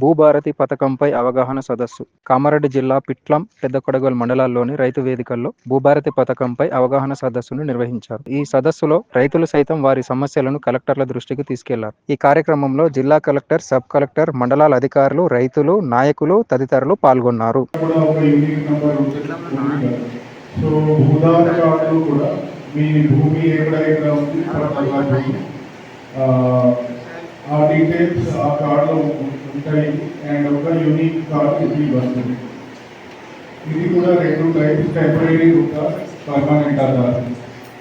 భూభారతి పథకంపై అవగాహన సదస్సు. కామారెడ్డి జిల్లా పిట్లం పెద్దకొడగల్ మండలాల్లోని రైతు వేదికల్లో భూభారతి పథకంపై అవగాహన సదస్సును నిర్వహించారు. ఈ సదస్సులో రైతులు సైతం వారి సమస్యలను కలెక్టర్ల దృష్టికి తీసుకెళ్ళారు. ఈ కార్యక్రమంలో జిల్లా కలెక్టర్ సబ్ కలెక్టర్ మండలాల అధికారులు రైతులు నాయకులు తదితరులు పాల్గొన్నారు. మీ భూమి ఎక్కడ ఎక్కడ ఉంది? ఆ, ఆ డీటెయిల్స్ ఆ కార్డులో ఉంటాయి అండ్ ఒక యూనిక్ కార్డు ఇది వస్తుంది ఇది కూడా రెండు టైప్స్ టెంపరీ ఒక పర్మనెంట్ ఆధార్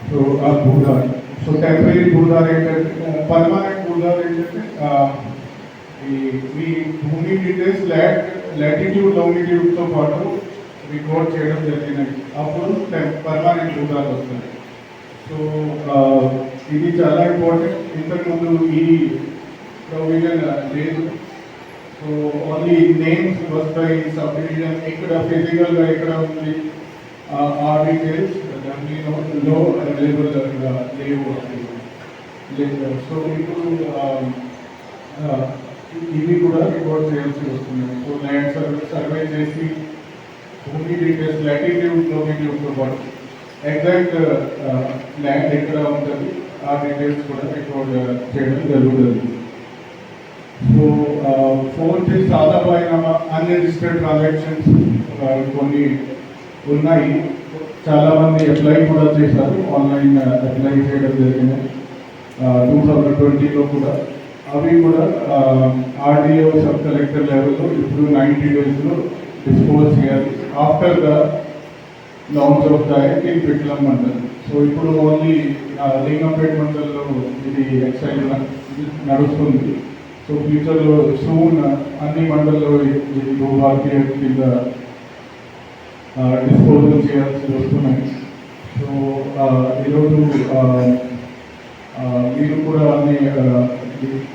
సో ఆ భూదాన్ సో టెంపరీ భూదాన్ ఏంటంటే పర్మనెంట్ భూదాన్ ఏంటంటే ఆ, ఈ మీ భూమి డీటెయిల్స్ లాట్ లాటిట్యూడ్ లాంగిట్యూడ్తో పాటు రికార్డ్ చేయడం జరిగినది అప్పుడు పర్మనెంట్ భూదాలు వస్తుంది సో ఆ, ఇది చాలా ఇంపార్టెంట్ ఇంతకుముందు ఈ ప్రొవిజన్ లేదు సో ఓన్లీ నేమ్స్ వస్తాయి సబ్ డివిజన్ ఎక్కడ ఫిజికల్గా ఎక్కడ ఉంది ఆ- ఆ డీటెయిల్స్ లో అవైలబుల్ లేవు లేదు సో ఇప్పుడు ఆ, ఆ, ఇవి కూడా రికార్డ్ చేయాల్సి వస్తుంది సో ల్యాండ్ సర్వే సర్వే చేసి భూమి డీటెయిల్స్ లాటిట్యూడ్ లోటిట్యూడ్తో పాటు ఎగ్జాక్ట్ ల్యాండ్ ఎక్కడ ఉంటుంది ఆ డీటెయిల్స్ కూడా రికార్డ్ చేయడం జరుగుతుంది Uh, సో ఫోర్త్ అన్ని అన్రిజిస్టర్డ్ ట్రాన్సాక్షన్స్ కొన్ని ఉన్నాయి. చాలామంది అప్లై కూడా చేశారు. ఆన్లైన్ అప్లై చేయడం జరిగింది. టూ థౌజండ్ ట్వంటీలో కూడా. అవి కూడా ఆర్డీఓ సబ్ కలెక్టర్ లెవెల్లో ఇప్పుడు నైంటీ డేస్లో డిస్పోజ్ చేయాలి. After the launch of the act in Pitlam mandal so ఇప్పుడు ఓన్లీ లింగంపేట మండల్లో ఇది ఎక్సైజ్ నడుస్తుంది. సో ఫ్యూచర్లో సూన్ అన్ని మండల్లో ఇది భూభారతి కింద డిస్పోజల్ చేయాల్సి వస్తున్నాయి. సో ఈరోజు మీరు కూడా అన్ని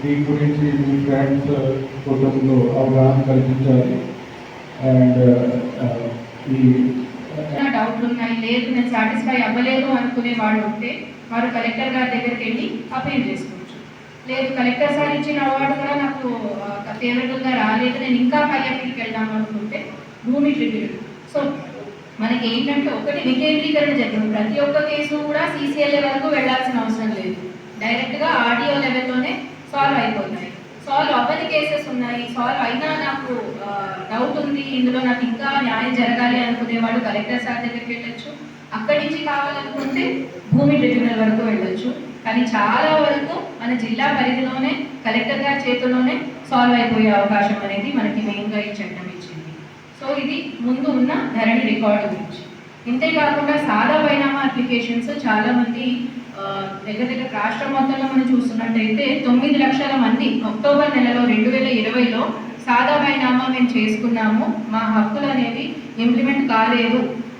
దీని గురించి మీ ఫ్రెండ్స్ కుటుంబంలో అవగాహన కల్పించాలి. అండ్ ఈ డౌట్లు ఉన్నాయి? లేదు నేను సాటిస్ఫై అవ్వలేదు అనుకునే వాళ్ళు ఉంటే వారు కలెక్టర్ గారి దగ్గరికి వెళ్ళి అపీల్ చేసుకుంటారు లేదు కలెక్టర్ సార్ ఇచ్చిన అవార్డు కూడా నాకు ఫేవరబుల్గా రాలేదు. నేను ఇంకా పై అప్పటికి వెళ్దాం అనుకుంటే భూమి ట్రిబ్యూనల్ సో మనకి ఏంటంటే ఒకటి వికేంద్రీకరణ జరిగింది. ప్రతి ఒక్క కేసు కూడా సీసీఎల్ఏ వరకు వెళ్ళాల్సిన అవసరం లేదు. డైరెక్ట్గా ఆడియో లెవెల్లోనే సాల్వ్ అయిపోతున్నాయి సాల్వ్ అవ్వని కేసెస్ ఉన్నాయి. సాల్వ్ అయినా నాకు డౌట్ ఉంది. ఇందులో నాకు ఇంకా న్యాయం జరగాలి అనుకునే కలెక్టర్ సార్ దగ్గరికి వెళ్ళొచ్చు. అక్కడి నుంచి కావాలనుకుంటే భూమి ట్రిబ్యునల్ వరకు వెళ్ళొచ్చు. కానీ చాలా వరకు మన జిల్లా పరిధిలోనే కలెక్టర్ గారి చేతుల్లోనే సాల్వ్ అయిపోయే అవకాశం అనేది మనకి మెయిన్గా ఈ చట్టం ఇచ్చింది. సో ఇది ముందు ఉన్న ధరణి రికార్డు గురించి. ఇంతేకాకుండా సాదా పరిణామ అప్లికేషన్స్ చాలామంది దగ్గర దగ్గర రాష్ట్రం మొత్తంలో మనం చూస్తున్నట్టయితే తొమ్మిది లక్షల మంది అక్టోబర్ నెలలో రెండు వేల ఇరవైలో సాదా బైనామా మేము చేసుకున్నాము. మా హక్కులు అనేవి ఇంప్లిమెంట్ కాలేదు.